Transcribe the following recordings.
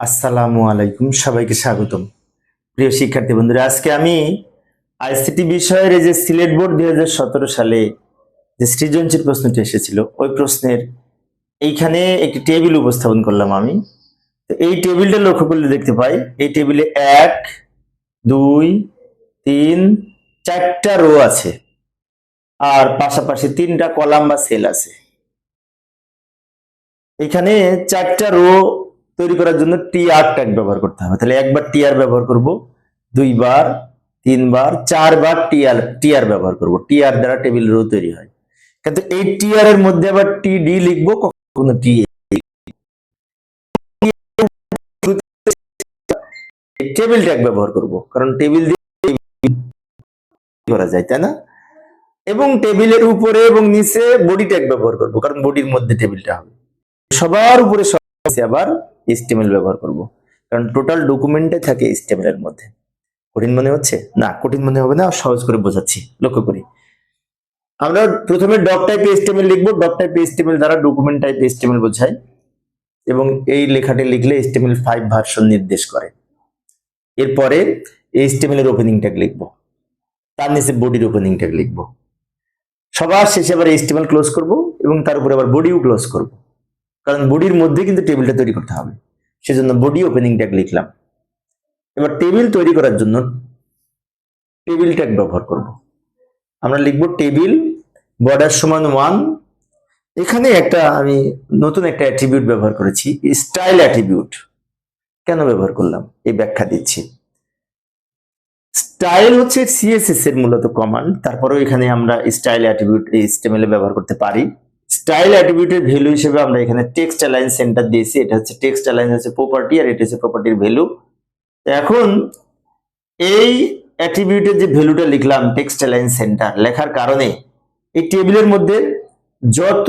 আসসালামু আলাইকুম, সবাইকে স্বাগতম। প্রিয় শিক্ষার্থী বন্ধুরা, আজকে আমি আইসিটি বিষয়ের যে সিলেট বোর্ড দু হাজার সতেরো সালে যে সৃজনশীল প্রশ্নটি এসেছিল, ওই প্রশ্নের এইখানে একটি টেবিল উপস্থাপন করলাম আমি। তো এই টেবিলটা লক্ষ্য করলে দেখতে পাই, এই টেবিলে এক, দুই, তিন, চারটা রো আছে। আর পাশাপাশি তিনটা কলাম বা সেল আছে। এখানে চারটা রো তৈরি করার জন্য টি আর ট্যাগ ব্যবহার করতে হবে। তাহলে একবার টি আর ব্যবহার করব, দুইবার, তিনবার, চারবার টি আর টি আর ব্যবহার করব। টি আর দ্বারা টেবিল রো তৈরি হয়। কিন্তু এই টি আর এর মধ্যে আবার টি ডি লিখব, কখনো টি টেবিল ট্যাগ ব্যবহার করব, কারণ টেবিল দিয়ে করা যায়, তাই না? এবং টেবিলের উপরে এবং নিচে বডি ট্যাগ ব্যবহার করব, কারণ বডির মধ্যে টেবিলটা হবে। সবার উপরে সব আবার। এস্টিমেল ব্যবহার করব। কারণ টোটাল ডকুমেন্টে থাকে এস্টিমেলের মধ্যে। কঠিন মনে হচ্ছে? না, কঠিন মনে হবে না, সহজ করে বোঝাচ্ছি। লক্ষ্য করি। আমরা প্রথমে ডক টাইপ এস্টিমেল লিখব। ডক টাইপ এস্টিমেল দ্বারা ডকুমেন্ট টাইপ এস্টিমেল বোঝায় এবং এই লেখাটি লিখলে এস্টিমেল ফাইভ ভার্সন নির্দেশ করে। এরপরে এস্টিমেলের ওপেনিং ট্যাগ লিখব। তার নিচে বডির ওপেনিং লিখব। সবার শেষে আবার এস্টিমেল ক্লোজ করব এবং তার উপরে আবার বডিও ক্লোজ করব। কারণ বডির মধ্যে কিন্তু টেবিলটা তৈরি করতে হবে। সেজন্য বডি ওপেনিং ট্যাগ লিখলাম। এবার টেবিল তৈরি করার জন্য টেবিল ট্যাগ ব্যবহার করব। আমরা লিখব টেবিল বর্ডার সমান ওয়ান এখানে একটা আমি নতুন একটা অ্যাট্রিবিউট ব্যবহার করেছি স্টাইল অ্যাট্রিবিউট কেন ব্যবহার করলাম? এই ব্যাখ্যা দিচ্ছি। স্টাইল হচ্ছে সিএসএস এর মূলত কমান্ড তারপরেও এখানে আমরা স্টাইল অ্যাট্রিবিউট এইচটিএমএল এ ব্যবহার করতে পারি। স্টাইল অ্যাট্রিবিউটের ভ্যালু হিসেবে আমরা এখানে টেক্সট অ্যালাইন সেন্টার দিয়েছি। এটা হচ্ছে টেক্সট অ্যালাইন হচ্ছে প্রপার্টি আর এটা হচ্ছে প্রপার্টির ভ্যালু এখন এই অ্যাট্রিবিউটের যে ভ্যালুটা লিখলাম টেক্সট অ্যালাইন সেন্টার লেখার কারণে এই টেবিলের মধ্যে যত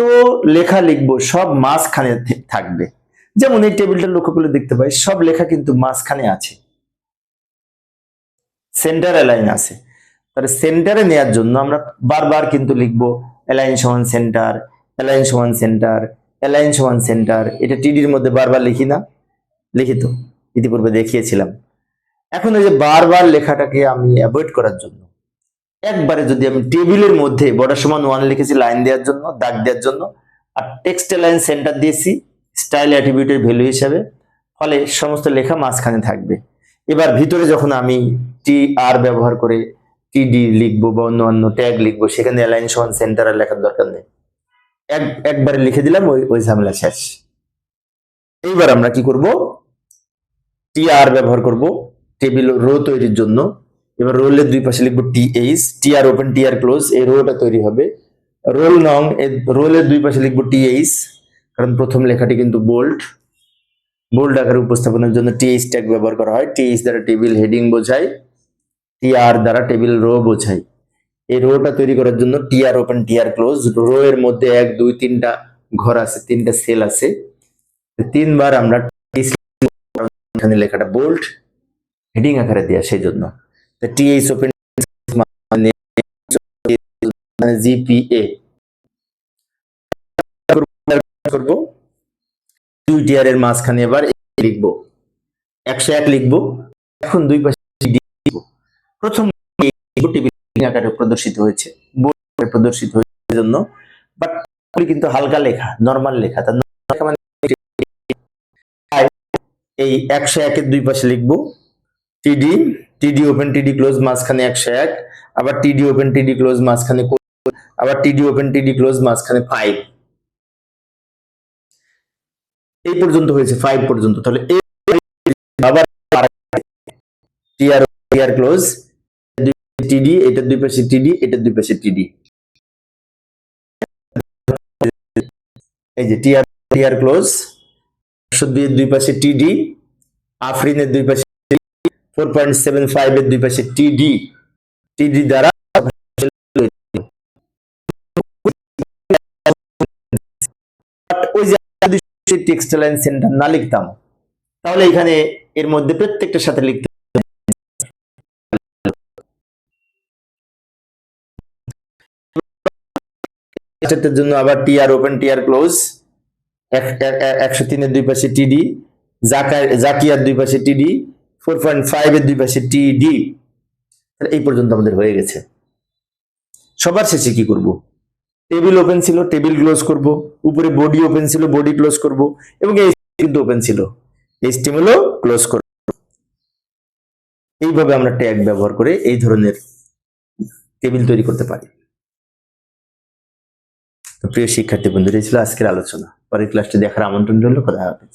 লেখা লিখব, সব মাঝখানে থাকবে। যেমন এই টেবিলটা লক্ষ্য করলে দেখতে পাই, সব লেখা কিন্তু মাঝখানে আছে। সেন্টার অ্যালাইন আছে। তাহলে সেন্টারে নেয়ার জন্য আমরা বারবার কিন্তু লিখব অ্যালাইন সমান centre align one centre alliance one centre এটা টিডির মধ্যে বারবার লিখি না লিখিত ইতিপূর্বে দেখিয়েছিলাম। এখন এই যে বারবার লেখাটাকে আমি অ্যাভয়েড করার জন্য, একবারে যদি আমি টেবিলের মধ্যে বর্ডার সমান ওয়ান লিখেছি লাইন দেওয়ার জন্য, দাগ দেওয়ার জন্য, আর টেক্সট লাইন সেন্টার দিয়েছি স্টাইল অ্যাট্রিবিউটের ভ্যালু হিসাবে, ফলে সমস্ত লেখা মাঝখানে থাকবে। এবার ভিতরে যখন আমি টি আর ব্যবহার করে টিডি লিখব বা অন্য অন্য ট্যাগ লিখব, সেখানে অ্যালাইন সমান সেন্টার আর লেখার দরকার নেই। এক, একবারে লিখে দিলাম, ওই ওই ঝামেলা শেষ। এইবার আমরা কি করব? টি আর ব্যবহার করব টেবিল রো তৈরির জন্য। এবার রোলের দুই পাশে লিখব T H T R open T R close এই রোটা তৈরি হবে। রোল নং রোলের দুই পাশে লিখব টি এইচ কারণ প্রথম লেখাটি কিন্তু বোল্ড বোল্ড আকারে উপস্থাপনের জন্য টি এইচ ট্যাগ ব্যবহার করা হয়। টি এইচ দ্বারা টেবিল হেডিং বোঝায় টি আর দ্বারা টেবিল রো বোঝায়। এই রোটা তৈরি করার জন্য টি আর ওপেন টি আর ক্লোজ। রো এর মধ্যে এক, দুই, তিনটা ঘর আছে, তিনটা সেল আছে। তিনবার আমরা এখানে লেখাটা বোল্ড হেডিং আকারে দেওয়া সেই জন্য টি এইচ ওপেন মানে জিপিএ করব। দুই টিয়ার এর মাঝখানে এবার লিখব। একশো এক লিখব। এখন দুই পাশে প্রথম টেবিল আকারে প্রদর্শিত হয়েছে বোর্ডে প্রদর্শিত হয়েছে জন্য। বাট কিন্তু হালকা লেখা নর্মাল লেখা। তার লেখা মানে এই একশো একের দুই পাশে লিখব টিডি টিডি ওপেন টিডি ক্লোজ মাঝখানে একশো এক, আবার টিডি ওপেন টিডি ক্লোজ মাঝখানে আবার টিডি ওপেন টিডি ক্লোজ মাঝখানে ফাইভ এই পর্যন্ত হয়েছে ফাইভ পর্যন্ত। তাহলে আবার টিআর টিআর ক্লোজ টিডি এটার দুই পাশে টিডি এটার দুই পাশে টিডি এই যে টিআর টিআর ক্লোজ দুইয়ের দুই পাশে টিডি আফরিনের দুই পাশে ফোর পয়েন্ট সেভেন ফাইভ এর দুই পাশে টিডি টিডি দ্বারা যে টেক্সটাইল সেন্টার না লিখতাম। তাহলে এখানে এর মধ্যে প্রত্যেকটার সাথে লিখতে এটার জন্য আবার টিআর ওপেন টিআর ক্লোজ একশো তিনের দুই পাশে টিডি জাকা- জাকিয়ার দুই পাশে টিডি ফোর পয়েন্ট ফাইভ এর দুই পাশে টিডি এই পর্যন্ত আমাদের হয়ে গেছে। সবার শেষে কি করব? টেবিল ওপেন ছিল টেবিল ক্লোজ করব। উপরে বডি ওপেন ছিল বডি ক্লোজ করব। এবং এই কিন্তু ওপেন ছিল। এইচটিএমএলও ক্লোজ করব। এইভাবে আমরা ট্যাগ ব্যবহার করে এই ধরনের টেবিল তৈরি করতে পারি। তো প্রিয় শিক্ষার্থী বন্ধুরা ছিল আজকের আলোচনা। পরের ক্লাসটি দেখার আমন্ত্রণ রইল কথা হবে